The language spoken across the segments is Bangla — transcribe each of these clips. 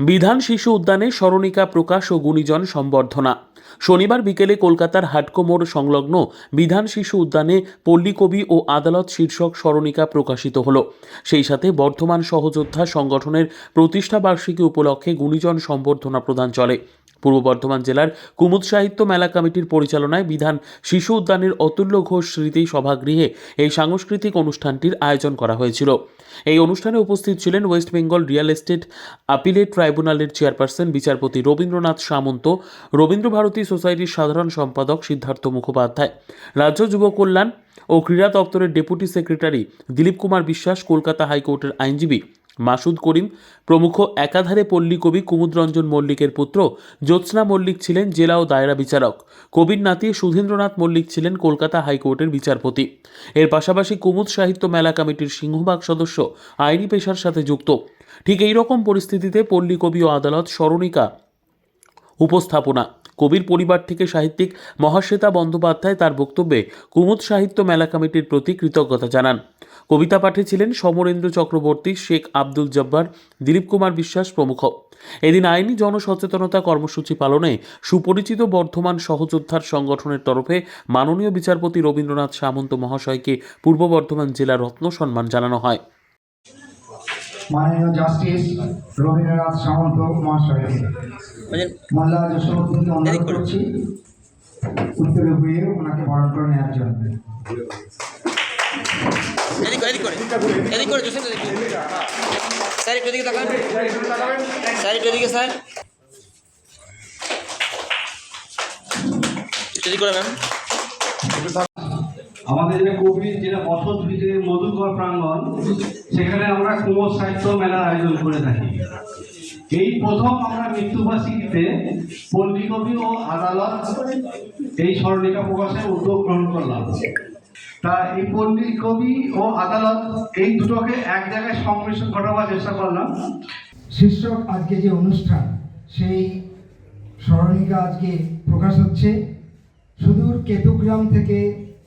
বিধান শিশু উদ্যানে স্মরণিকা প্রকাশ ও গুণীজন সম্বর্ধনা। শনিবার বিকেলে কলকাতার হাটকো মোড় সংলগ্ন বিধান শিশু উদ্যানে পল্লীকবি ও আদালত শীর্ষক স্মরণিকা প্রকাশিত হল। সেই সাথে বর্ধমান সহযোদ্ধা সংগঠনের প্রতিষ্ঠাবার্ষিকী উপলক্ষে গুণীজন সম্বর্ধনা প্রদান চলে। পূর্ব বর্ধমান জেলার কুমুদ সাহিত্য মেলা কমিটির পরিচালনায় বিধান শিশু উদ্যানের অতুল্য ঘোষ স্মৃতি সভাগৃহে এই সাংস্কৃতিক অনুষ্ঠানটির আয়োজন করা হয়েছিল। এই অনুষ্ঠানে উপস্থিত ছিলেন West Bengal real estate appellate ট্রাইব্যুনালের চেয়ারপারসন বিচারপতি রবীন্দ্রনাথ সামন্ত, রবীন্দ্র ভারতী সোসাইটির সাধারণ সম্পাদক সিদ্ধার্থ মুখোপাধ্যায়, রাজ্য যুব কল্যাণ ও ক্রীড়া দপ্তরের ডেপুটি সেক্রেটারি দিলীপ কুমার বিশ্বাস, কলকাতা হাইকোর্টের আইনজীবী মাসুদ করিম, প্রমুখ একাধারে পল্লী কবি কুমুদরঞ্জন মল্লিকের পুত্র, জ্যোৎস্না মল্লিক ছিলেন জেলা ও দায়রা বিচারক। কবির নাতি সুধীন্দ্রনাথ মল্লিক ছিলেন কলকাতা হাইকোর্টের বিচারপতি। এর পাশাপাশি কুমুদ সাহিত্য মেলা কমিটির সিংহভাগ সদস্য, আইনি পেশার সাথে যুক্ত। ঠিক এই রকম পরিস্থিতিতে পল্লী কবি ও আদালত স্মরণিকা উপস্থাপনা। কবির পরিবার থেকে সাহিত্যিক মহাশ্বেতা বন্দ্যোপাধ্যায় তার বক্তব্যে কুমুদ সাহিত্য মেলা কমিটির প্রতি কৃতজ্ঞতা জানান। কবিতা পাঠে ছিলেন সমরেন্দ্র চক্রবর্তী, শেখ আব্দুল জব্বার, দিলীপ কুমার বিশ্বাস প্রমুখ। এদিন আইনি জনসচেতনতা কর্মসূচি পালনে সুপরিচিত বর্ধমান সহযোদ্ধার সংগঠনের তরফে মাননীয় বিচারপতি রবীন্দ্রনাথ সামন্ত মহাশয়কে পূর্ব বর্ধমান জেলা রত্ন সম্মান জানানো হয়। মাননীয় জাস্টিস রবীন্দ্রনাথ সামন্ত বলছেন মোল্লা জসীমউদ্দিনকে অনুরোধ করছি উত্তরে হয়ে ওনাকে বরণ করে নেওয়ার জন্য। স্যার একটু এদিকে তাকান। স্যার একটু স্যার। একটু করে ম্যাম আমাদের যে কবির যেটা বসত ভিতরে মধুকর প্রাঙ্গণ, সেখানে আমরা কুমোর সাহিত্য মেলার আয়োজন করে থাকি। এই প্রথম আমরা মৃত্যুবার্ষিকীতে পল্লী কবি ও আদালত এই স্মরণিকা প্রকাশের উদ্যোগ গ্রহণ করলাম। তা এই পল্লী কবি ও আদালত এই দুটোকে এক জায়গায় সংমিশ্রণ ঘটাবার চেষ্টা করলাম। শীর্ষক আজকে যে অনুষ্ঠান, সেই স্মরণিকা আজকে প্রকাশ হচ্ছে। সুদূর কেতুগ্রাম থেকে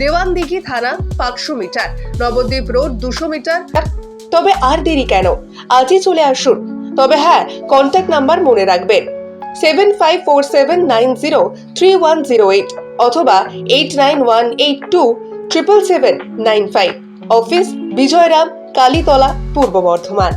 দেওয়ানদিঘি থানা পাঁচশো মিটার, নবদ্বীপ রোড দুশো মিটার। তবে আর দেরি কেন? আজই চলে আসুন। তবে হ্যাঁ কন্ট্যাক্ট নাম্বার মনে রাখবেন। Seven five four seven nine zero three one zero eight অথবা eight nine one eight two triple seven nine five office Bijoyram, Kalitala, Purba Bardhaman.